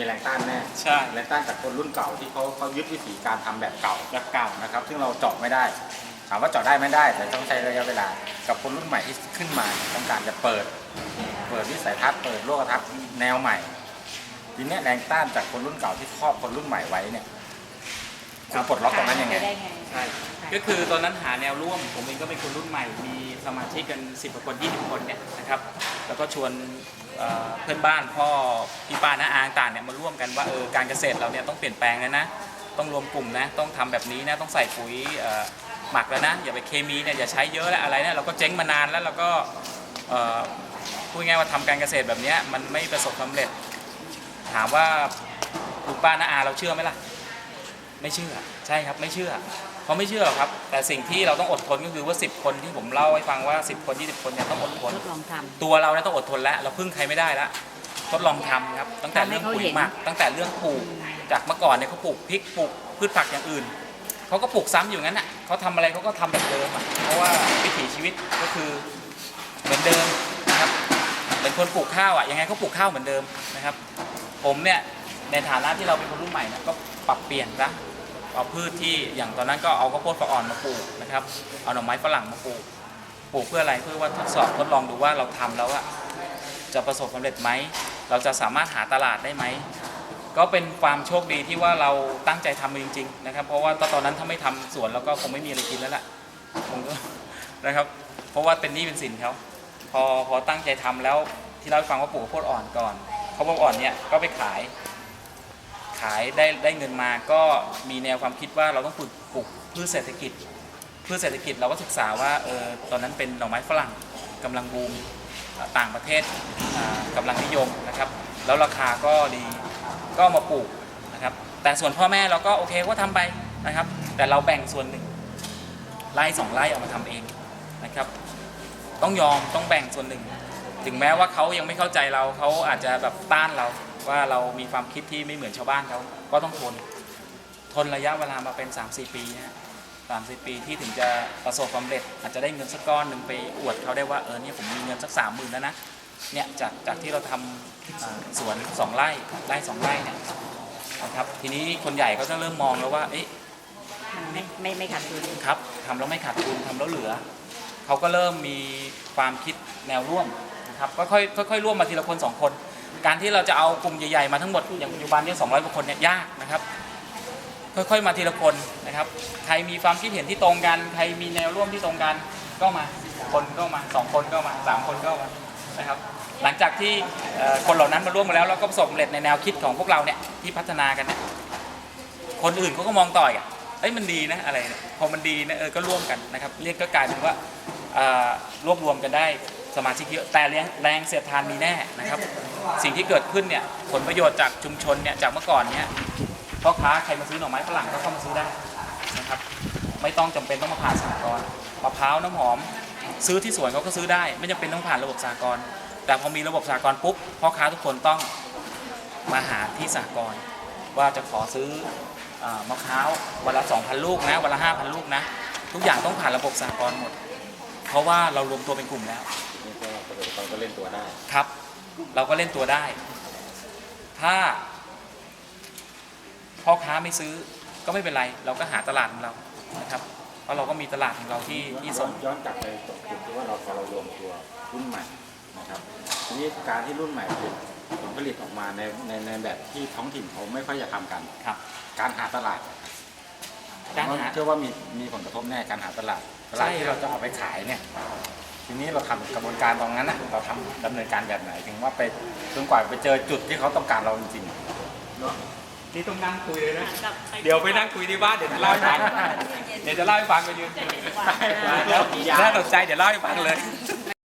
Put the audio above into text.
มีแรงต้านแน่ใช่ แรงต้านจากคนรุ่นเก่าที่เขาเขายึดวิธีการทำแบบเก่าแบบเก่านะครับ ซึ่งเราเจาะไม่ได้ ถามว่าเจาะได้ไม่ได้ แต่ต้องใช้ระยะเวลา กับคนรุ่นใหม่ที่ขึ้นมาต้องการจะเปิด เปิดวิสัยทัศน์เปิดโลกทัศน์แนวใหม่ ทีเนี้ยแรงต้านจากคนรุ่นเก่าที่ครอบคนรุ่นใหม่ไว้เนี่ยคุณปลดล็อกตรงนั้นยังไงได้ไงใช่ ก็คือตอนนั้นหาแนวร่วม ผมเองก็เป็นคนรุ่นใหม่ มีสมาชิกกัน 10กว่าคน 20 คนเนี่ยนะครับ แล้วก็ชวน เพื่อนบ้านพ่อพี่ป้าน้าอาต่างเนี่ยมาร่วมกันว่าเออการเกษตรเราเนี่ยต้องเปลี่ยนแปลงแล้วนะต้องรวมกลุ่มนะต้องทำแบบนี้นะต้องใส่ปุ๋ยหมักแล้วนะอย่าไปเคมีเนี่ยอย่าใช้เยอะแล้วอะไรเนี่ยเราก็เจ๊งมานานแล้วเราก็พูดง่ายว่าทำการเกษตรแบบนี้มันไม่ประสบความสำเร็จ ถามว่าคุณป้าน้าอาเราเชื่อไหมล่ะ ไม่เชื่อใช่ครับไม่เชื่อเขาไม่เชื่อหรอกครับ แต่สิ่งที่เราต้องอดทนก็คือว่า 10 คนที่ผมเล่าให้ฟังว่า 10 คน 20 คนเนี่ยต้องอดทน ทดลองทตัวเราเนี่ยต้องอดทนแล้ว เราพึ่งใครไม่ได้แล้วทดลองทำครับ ตั้งแต่เรื่องปุ๋ยหมักตั้งแต่เรื่องปลูก จากเมื่อก่อนเนี่ยเขาปลูกพริกปลูกพืชผักอย่างอื่นเขาก็ปลูกซ้ำอยู่งั้นอะเขาทำอะไรเขาก็ทำแบบเดิมอะเพราะว่าวิถีชีวิตก็คือเหมือนเดิมนะครับเป็นคนปลูกข้าวอะยังไงเขาปลูกข้าวเหมือนเดิมนะครับ ผมเนี่ยในฐานะที่เราเป็นคนรุ่นใหม่เนี่ยก็ปรับเปลี่ยนซะ เอาพืชที่อย่างตอนนั้นก็เอาข้าวโพดฝักอ่อนมาปลูกนะครับ เอาหน่อไม้ฝรั่งมาปลูก ปลูกเพื่ออะไรเพื่อว่าทดสอบทดลองดูว่าเราทำแล้วอะจะประสบความสำเร็จไหม เราจะสามารถหาตลาดได้ไหม ก็เป็นความโชคดีที่ว่าเราตั้งใจทำมันจริง ๆ นะครับ เพราะว่าตอนนั้นถ้าไม่ทำสวนเราก็คงไม่มีอะไรกินแล้วล่ะคงก็นะครับ เพราะว่าเป็นหนี้เป็นสินเขาพอพอตั้งใจทำแล้วที่เราให้ฟังว่าปลูกข้าวโพดอ่อนก่อนข้าวโพดอ่อนเนี่ยก็ไปขาย ขายได้ได้เงินมาก็มีแนวความคิดว่าเราต้องปลูกปลูกพืชเศรษฐกิจพืชเศรษฐกิจเราก็ศึกษาว่าเออตอนนั้นเป็นดอกไม้ฝรั่งกำลังบูมต่างประเทศอ่ากำลังนิยมนะครับ แล้วราคาก็ดีก็มาปลูกนะครับ แต่ส่วนพ่อแม่เราก็โอเคก็ทำไปนะครับ แต่เราแบ่งส่วนหนึ่งไร่สองไร่เอามาทำเองนะครับ ต้องยอมต้องแบ่งส่วนหนึ่ง ถึงแม้ว่าเขายังไม่เข้าใจเราเขาอาจจะแบบต้านเรา ว่าเรามีความคิดที่ไม่เหมือนชาวบ้านเขาก็ต้องทน ทนระยะเวลามาเป็น 3-4 ปีนะฮะสามสี่ปีที่ถึงจะประสบความสำเร็จ อาจจะได้เงินสักก้อนหนึ่งไปอวดเขาได้ว่าเออเนี่ยผมมีเงินสักสามหมื่นแล้วนะเนี่ยจากจากที่เราทำอ่าสวนสองไร่ไร่สองไร่เนี่ยนะครับทีนี้คนใหญ่ก็จะเริ่มมองแล้วว่าเอ๊ะำมันไม่ไม่ไม่ขาดทุนครับทำแล้วไม่ขาดทุนทำแล้วเหลือเขาก็เริ่มมีความคิดแนวร่วมนะครับค่อยๆค่อยๆร่วมมาทีละคนสองคน การที่เราจะเอากลุ่มใหญ่ๆมาทั้งหมดอย่างปัจจุบันเนี่ยสองร้อยกว่าคนเนี่ยยากนะครับค่อยๆมาทีละคนนะครับ ใครมีความคิดเห็นที่ตรงกัน ใครมีแนวร่วมที่ตรงกัน ก็มา คนก็มาสองคนก็มาสามคนก็มา นะครับ หลังจากที่คนเหล่านั้นมาร่วมกันแล้วเราก็ประสบความสำเร็จในแนวคิดของพวกเราเนี่ยที่พัฒนากันเนี่ยคนอื่นเขาก็มองต่อยอะเอ้ยมันดีนะอะไร พอมันดีนะเออ ก็ร่วมกันนะครับ เรียกก็กลายเป็นว่ารวบรวมกันได้ สมาชิกเยอะแต่แรงแรงเสียดทานมีแน่นะครับ สิ่งที่เกิดขึ้นเนี่ยผลประโยชน์จากชุมชนเนี่ยจากเมื่อก่อนเนี่ยพ่อค้าใครมาซื้อหน่อไม้ฝรั่งก็เข้ามาซื้อได้นะครับ ไม่ต้องจำเป็นต้องมาผ่านสหกรณ์มะพร้าวน้ำหอม ซื้อที่สวนเขาก็ซื้อได้ ไม่จำเป็นต้องผ่านระบบสหกรณ์แต่พอมีระบบสหกรณ์ปุ๊บพ่อค้าทุกคนต้องมาหาที่สหกรณ์ว่าจะขอซื้ออมะพร้าววันละ 2,000 ลูกนะวันละ 5,000 ลูกนะ ทุกอย่างต้องผ่านระบบสหกรณ์หมด เพราะว่าเรารวมตัวเป็นกลุ่มแล้ว เกษตรกรก็เล่นตัวได้ ครับ เราก็เล่นตัวได้ ถ้าพ่อค้าไม่ซื้อก็ไม่เป็นไร เราก็หาตลาดของเรานะครับเพราะเราก็มีตลาดของเราที่ที่ย้ส่องนย้อนกลับไปตรงจุดที่ว่าเราพอเรารวมตัวรุ่นใหม่นะครับทีนี้การที่รุ่นใหม่ผลิตผลผลิตออกมาในในในแบบที่ท้องถิ่นเขาไม่ค่อยจะทำกัน ครับ การหาตลาดการหาเชื่อว่ามีมีผลกระทบแน่การหาตลาดตลาดใช่ ที่เราจะเอาไปขายเนี่ย ทีนี้เราทำกระบวนการตรงนั้นนะเราทำดำเนินการแบบไหนถึงว่าไปจนกว่าไปเจอจุดที่เขาต้องการเราจริงๆเนาะนี่ต้องนั่งคุยเลยนะ เดี๋ยวไปนั่งคุยที่บ้านเดี๋ยวจะเล่าให้ฟังเดี๋ยวจะเล่าให้ฟังไปยืนว่าแล้วน่าสนใจเดี๋ยวเล่าให้ฟังเลย